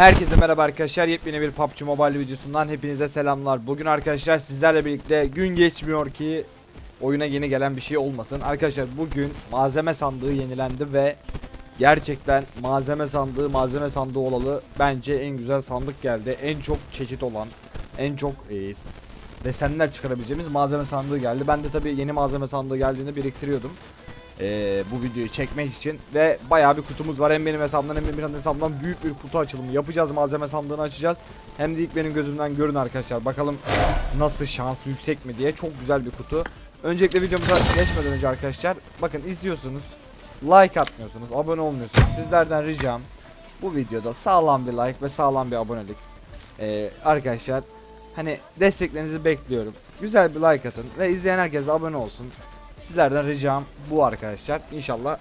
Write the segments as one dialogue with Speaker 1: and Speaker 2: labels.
Speaker 1: Herkese merhaba arkadaşlar. Yepyeni bir PUBG Mobile videosundan hepinize selamlar. Bugün arkadaşlar sizlerle birlikte gün geçmiyor ki oyuna yeni gelen bir şey olmasın. Arkadaşlar bugün malzeme sandığı yenilendi ve gerçekten malzeme sandığı malzeme sandığı olalı bence en güzel sandık geldi. En çok çeşit olan, en çok e, desenler çıkarabileceğimiz malzeme sandığı geldi. Ben de tabii yeni malzeme sandığı geldiğinde biriktiriyordum eee, bu videoyu çekmek için ve bayağı bir kutumuz var. Hem benim hesabımdan hem Emirhan'ın hesabından büyük bir kutu açılımı yapacağız. Malzeme sandığını açacağız. Hem de ilk benim gözümden görün arkadaşlar. Bakalım nasıl şans yüksek mi diye. Çok güzel bir kutu. Öncelikle videomuza geçmeden önce arkadaşlar bakın izliyorsunuz. Like atmıyorsunuz, abone olmuyorsunuz. Sizlerden ricam bu videoda sağlam bir like ve sağlam bir abonelik. Eee, arkadaşlar hani desteklerinizi bekliyorum. Güzel bir like atın ve izleyen herkes de abone olsun. Sizlerden ricam bu arkadaşlar. İnşallah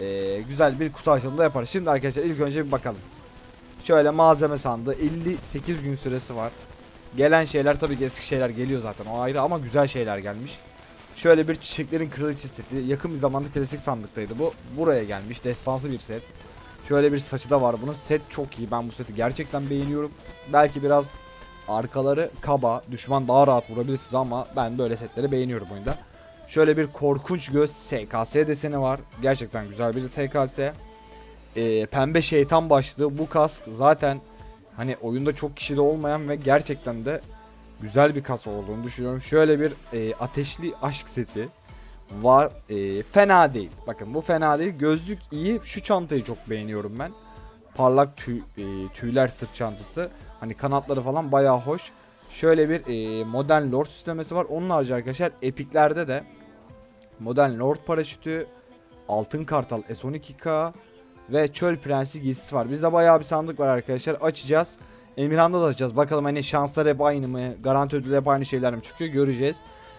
Speaker 1: eee, güzel bir kutu açılımı yaparız. Şimdi arkadaşlar ilk önce bir bakalım. Şöyle malzeme sandığı 58 gün süresi var. Gelen şeyler tabii ki eski şeyler geliyor zaten o ayrı ama güzel şeyler gelmiş. Şöyle bir çiçeklerin kırılıkçı seti. Yakın bir zamanda klasik sandıktaydı bu. Buraya gelmiş. Destansı bir set. Şöyle bir saçı da var bunun. Set çok iyi. Ben bu seti gerçekten beğeniyorum. Belki biraz arkaları kaba. Düşman daha rahat vurabilir size ama ben böyle setleri beğeniyorum oyunda. Şöyle bir korkunç göz SKS deseni var. Gerçekten güzel bir TKS. Ee, pembe şeytan başlığı bu kask zaten hani oyunda çok kişide olmayan ve gerçekten de güzel bir kas olduğunu düşünüyorum. Şöyle bir e, ateşli aşk seti var. E, fena değil. Bakın bu fena değil. Gözlük iyi. Şu çantayı çok beğeniyorum ben. Parlak tüy, e, tüyler sırt çantası. Hani kanatları falan bayağı hoş. Şöyle bir e, modern lord süslemesi var. Onun harici arkadaşlar epiklerde de modern lord paraşütü, altın kartal S12K ve çöl prensi giysisi var. Bizde bayağı bir sandık var arkadaşlar. Açacağız. Emirhan'da da açacağız. Bakalım hani şanslar hep aynı mı? Garanti ödülü hep aynı şeyler mi çıkıyor? Göreceğiz.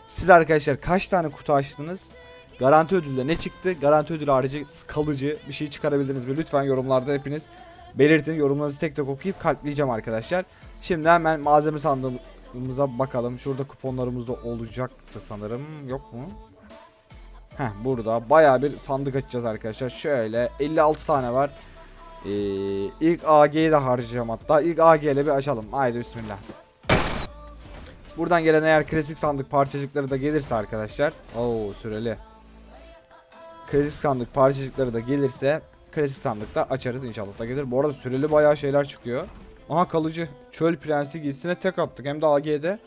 Speaker 1: Siz arkadaşlar kaç tane kutu açtınız? Garanti ödülde ne çıktı? Garanti ödülü harici kalıcı bir şey çıkarabildiniz mi? Lütfen yorumlarda hepiniz belirtin. Yorumlarınızı tek tek okuyup kalpleyeceğim arkadaşlar. Şimdi hemen malzeme sandığımıza bakalım. Şurada kuponlarımız da olacaktı sanırım. Yok mu? Heh burada bayağı bir sandık açacağız arkadaşlar. Şöyle 56 tane var. Ee, ilk AG'yi de harcayacağım hatta. İlk AG ile bir açalım. Haydi bismillah. Buradan gelen eğer klasik sandık parçacıkları da gelirse arkadaşlar. Oo süreli. Klasik sandık parçacıkları da gelirse klasik sandıkta açarız inşallah da gelir. Bu arada süreli bayağı şeyler çıkıyor. Aha kalıcı. Çöl prensi giysisine tek attık. Hem de AG'de.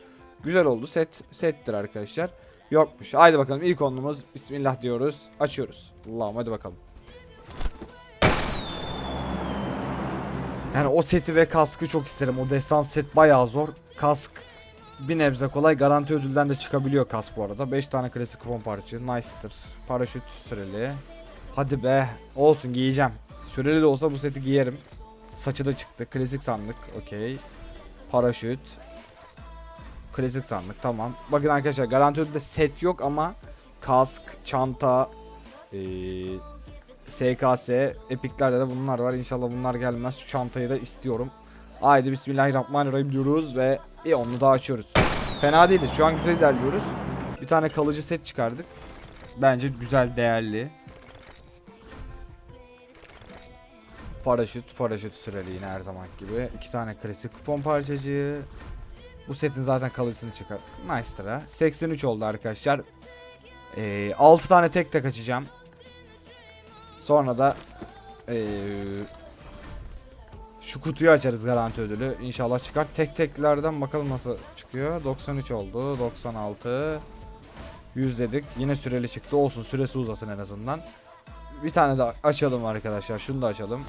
Speaker 1: Güzel oldu. Set settir arkadaşlar. Yokmuş. Haydi bakalım ilk onumuz. Bismillah diyoruz. Açıyoruz. Allah'ım hadi bakalım. Yani o seti ve kaskı çok isterim. O destan set bayağı zor. Kask bir nebze kolay. Garanti ödülden de çıkabiliyor kask bu arada. 5 tane klasik kupon parçası. Nice'tır. Paraşüt süreli. Hadi be. Olsun giyeceğim. Süreli de olsa bu seti giyerim. Saçı da çıktı. Klasik sandık. Okey. Paraşüt. Klasik sandık tamam. Bakın arkadaşlar garanti ödülde set yok ama kask, çanta, eee SKS, epiklerde de bunlar var. İnşallah bunlar gelmez. Şu çantayı da istiyorum. Haydi bismillahirrahmanirrahim diyoruz ve bir onu daha açıyoruz. Fena değiliz. Şu an güzel ilerliyoruz. Bir tane kalıcı set çıkardık. Bence güzel, değerli. Paraşüt, paraşüt süreli yine her zaman gibi. İki tane klasik kupon parçacığı. Bu setin zaten kalıcısını çıkar. Nice'tır ha. 83 oldu arkadaşlar. Ee, 6 tane tek tek açacağım. Sonra da ee, şu kutuyu açarız garanti ödülü. İnşallah çıkar. Tek teklerden bakalım nasıl çıkıyor. 93 oldu. 96. 100 dedik. Yine süreli çıktı. Olsun süresi uzasın en azından. Bir tane daha açalım arkadaşlar. Şunu da açalım.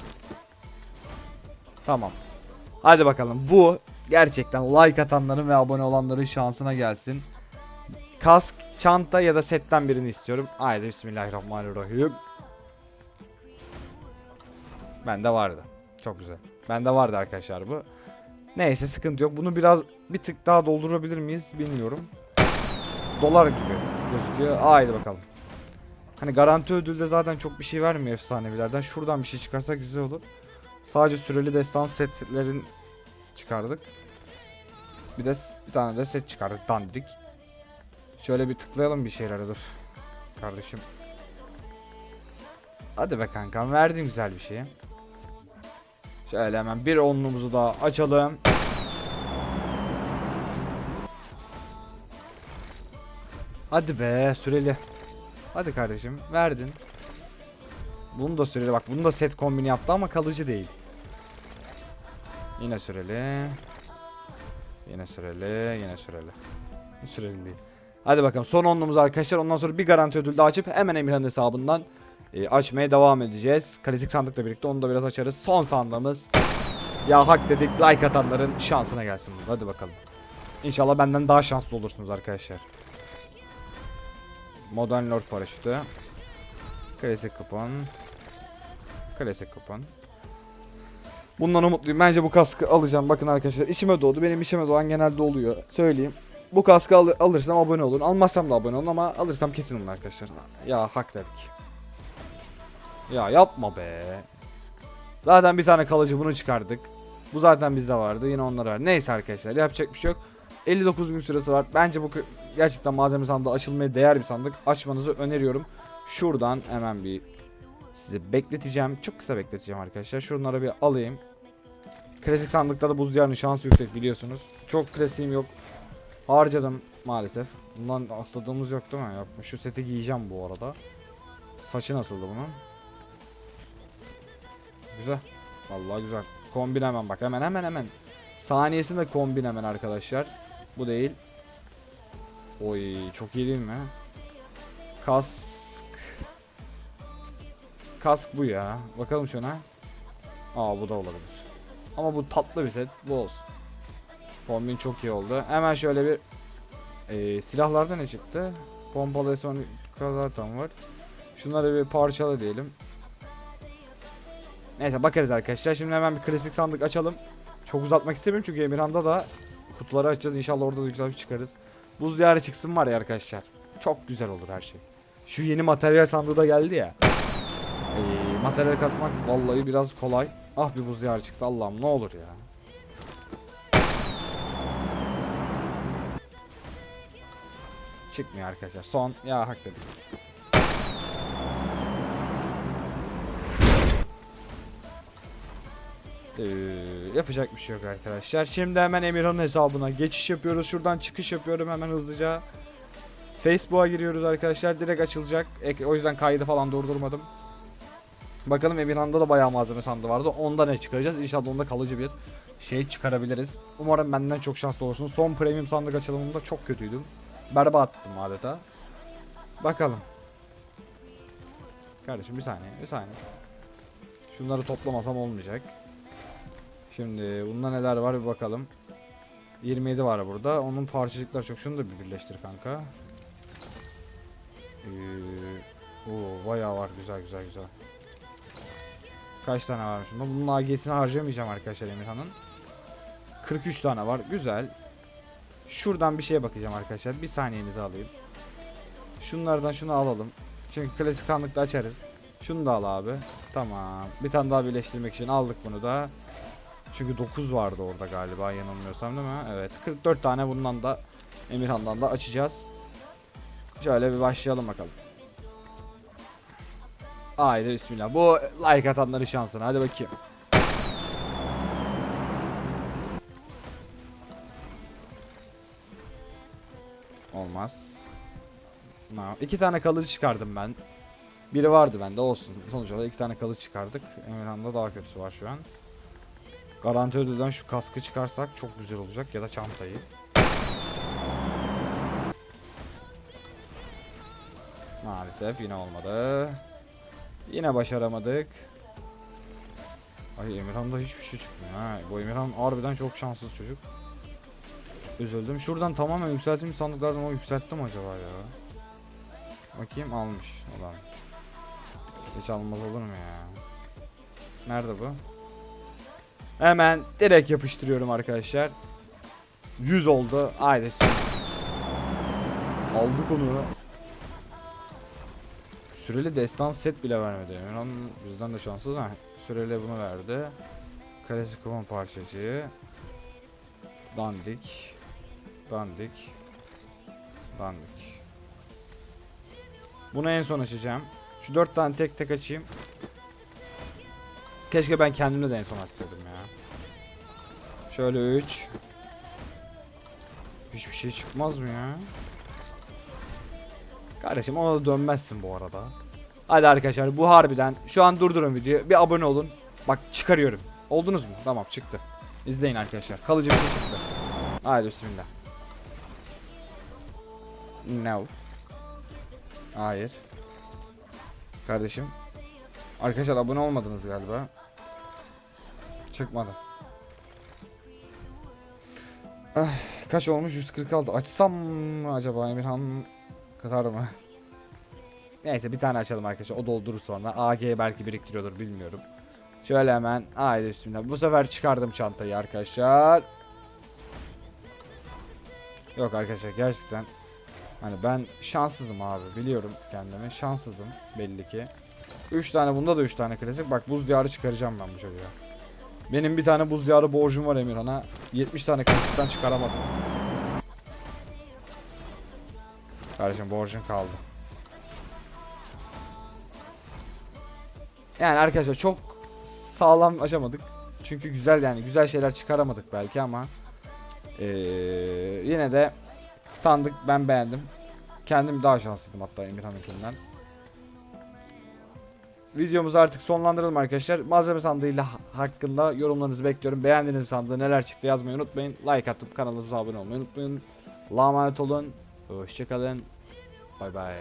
Speaker 1: Tamam. Hadi bakalım. Bu gerçekten like atanların ve abone olanların şansına gelsin. Kask, çanta ya da setten birini istiyorum. Haydi bismillahirrahmanirrahim. Bende vardı. Çok güzel. Bende vardı arkadaşlar bu. Neyse sıkıntı yok. Bunu biraz bir tık daha doldurabilir miyiz bilmiyorum. Dolar gibi gözüküyor. Haydi bakalım. Hani garanti ödülde zaten çok bir şey vermiyor efsanevilerden. Şuradan bir şey çıkarsak güzel olur. Sadece süreli destan setlerin çıkardık. Bir de bir tane de set çıkardık dandik. Şöyle bir tıklayalım bir şeylere dur. Kardeşim. Hadi be kankam verdin güzel bir şeyi. Şöyle hemen bir onluğumuzu da açalım. Hadi be süreli. Hadi kardeşim verdin. Bunu da süreli bak bunu da set kombini yaptı ama kalıcı değil. Yine süreli. Yine süreli, yine süreli. Süreli değil. Hadi bakalım son onluğumuz arkadaşlar. Ondan sonra bir garanti ödül daha açıp hemen Emirhan hesabından e, açmaya devam edeceğiz. Klasik sandıkla birlikte onu da biraz açarız. Son sandığımız. Ya hak dedik like atanların şansına gelsin. Hadi bakalım. İnşallah benden daha şanslı olursunuz arkadaşlar. Modern Lord paraşütü. Klasik kupon. Klasik kupon. Bundan umutluyum. Bence bu kaskı alacağım. Bakın arkadaşlar içime doğdu. Benim içime doğan genelde oluyor. Söyleyeyim. Bu kaskı al alırsam abone olun. Almazsam da abone olun ama alırsam kesin olun arkadaşlar. Ya hak dedik. Ya yapma be. Zaten bir tane kalıcı bunu çıkardık. Bu zaten bizde vardı. Yine onlar var. Neyse arkadaşlar yapacak bir şey yok. 59 gün süresi var. Bence bu gerçekten malzeme sandığı açılmaya değer bir sandık. Açmanızı öneriyorum. Şuradan hemen bir sizi bekleteceğim. Çok kısa bekleteceğim arkadaşlar. Şunları bir alayım. Klasik sandıkta da buz diyarının şansı yüksek biliyorsunuz. Çok klasiğim yok. Harcadım maalesef. Bundan atladığımız yok değil mi? Yok. Şu seti giyeceğim bu arada. Saçı nasıldı bunun? Güzel. Vallahi güzel. Kombin hemen bak. Hemen hemen hemen. Saniyesinde kombin hemen arkadaşlar. Bu değil. Oy çok iyi değil mi? Kask. Kask bu ya. Bakalım şuna. Aa bu da olabilir. Ama bu tatlı bir set. Bu olsun. Kombin çok iyi oldu. Hemen şöyle bir e, silahlarda ne çıktı? Pompalı son zaten var. Şunları bir parçala diyelim. Neyse bakarız arkadaşlar. Şimdi hemen bir klasik sandık açalım. Çok uzatmak istemiyorum çünkü Emirhan'da da kutuları açacağız. İnşallah orada da güzel bir çıkarız. Buz diyarı çıksın var ya arkadaşlar. Çok güzel olur her şey. Şu yeni materyal sandığı da geldi ya. Ee, materyal kasmak vallahi biraz kolay. Ah bir buz diyarı çıksa Allah'ım ne olur ya. Çıkmıyor arkadaşlar. Son ya hak dedim. Ee, yapacak bir şey yok arkadaşlar. Şimdi hemen Emirhan'ın hesabına geçiş yapıyoruz. Şuradan çıkış yapıyorum hemen hızlıca. Facebook'a giriyoruz arkadaşlar. Direkt açılacak. O yüzden kaydı falan durdurmadım. Bakalım Emirhan'da da bayağı malzeme sandığı vardı. Onda ne çıkaracağız? İnşallah onda kalıcı bir şey çıkarabiliriz. Umarım benden çok şanslı olursunuz. Son premium sandık açılımında çok kötüydüm. Berbattım adeta. Bakalım. Kardeşim bir saniye, bir saniye. Şunları toplamasam olmayacak. Şimdi bunda neler var bir bakalım. 27 var burada. Onun parçacıklar çok. Şunu da bir birleştir kanka. Ee, oo, bayağı var. Güzel güzel güzel. Kaç tane var şimdi? Bunun AG'sini harcamayacağım arkadaşlar Emirhan'ın. 43 tane var. Güzel. Şuradan bir şeye bakacağım arkadaşlar. Bir saniyenizi alayım. Şunlardan şunu alalım. Çünkü klasik sandıkta açarız. Şunu da al abi. Tamam. Bir tane daha birleştirmek için aldık bunu da. Çünkü 9 vardı orada galiba yanılmıyorsam değil mi? Evet. 44 tane bundan da Emirhan'dan da açacağız. Şöyle bir başlayalım bakalım. Haydi bismillah. Bu like atanların şansına. Hadi bakayım. Olmaz. No. İki tane kalıcı çıkardım ben. Biri vardı bende olsun. Sonuç olarak iki tane kalıcı çıkardık. Emirhan'da daha kötüsü var şu an. Garanti ödülden şu kaskı çıkarsak çok güzel olacak ya da çantayı. Maalesef yine olmadı. Yine başaramadık. Ay Emirhan'da hiçbir şey çıkmıyor. Bu Emirhan harbiden çok şanssız çocuk. Üzüldüm. Şuradan tamamen yükseltilmiş sandıklardan o yükseltti mi acaba ya? Bakayım almış ulan. Hiç almaz olur mu ya? Nerede bu? Hemen direkt yapıştırıyorum arkadaşlar. 100 oldu. Haydi. Aldık onu. Süreli destan set bile vermedi. Emirhan bizden de şanssız ha. Süreli bunu verdi. Klasik kuman parçacığı. Dandik. Dandik. Dandik. Bunu en son açacağım. Şu dört tane tek tek açayım. Keşke ben kendimde de en son açsaydım. Şöyle 3. Hiçbir şey çıkmaz mı ya? Kardeşim ona da dönmezsin bu arada. Hadi arkadaşlar bu harbiden şu an durdurun videoyu. Bir abone olun. Bak çıkarıyorum. Oldunuz mu? Tamam çıktı. İzleyin arkadaşlar. Kalıcı bir şey çıktı. Haydi bismillah. No. Hayır. Kardeşim. Arkadaşlar abone olmadınız galiba. Çıkmadı. Ah, kaç olmuş? 146. Açsam mı acaba Emirhan kadar mı? Neyse bir tane açalım arkadaşlar. O doldurur sonra. AG belki biriktiriyordur bilmiyorum. Şöyle hemen. Haydi bismillah. Bu sefer çıkardım çantayı arkadaşlar. Yok arkadaşlar gerçekten. Hani ben şanssızım abi biliyorum kendimi. Şanssızım belli ki. 3 tane bunda da 3 tane klasik. Bak buz diyarı çıkaracağım ben bu çocuğa. Benim bir tane buz diyarı borcum var Emirhan'a. 70 tane klasikten çıkaramadım. Kardeşim borcun kaldı. Yani arkadaşlar çok sağlam açamadık. Çünkü güzel yani güzel şeyler çıkaramadık belki ama eee, yine de sandık ben beğendim. Kendim daha şanslıydım hatta Emirhan'ınkinden. Videomuzu artık sonlandıralım arkadaşlar. Malzeme sandığıyla ha- hakkında yorumlarınızı bekliyorum. Beğendiğiniz sandığı neler çıktı yazmayı unutmayın. Like atıp kanalımıza abone olmayı unutmayın. Allah'a emanet olun. Hoşçakalın. Bay bay.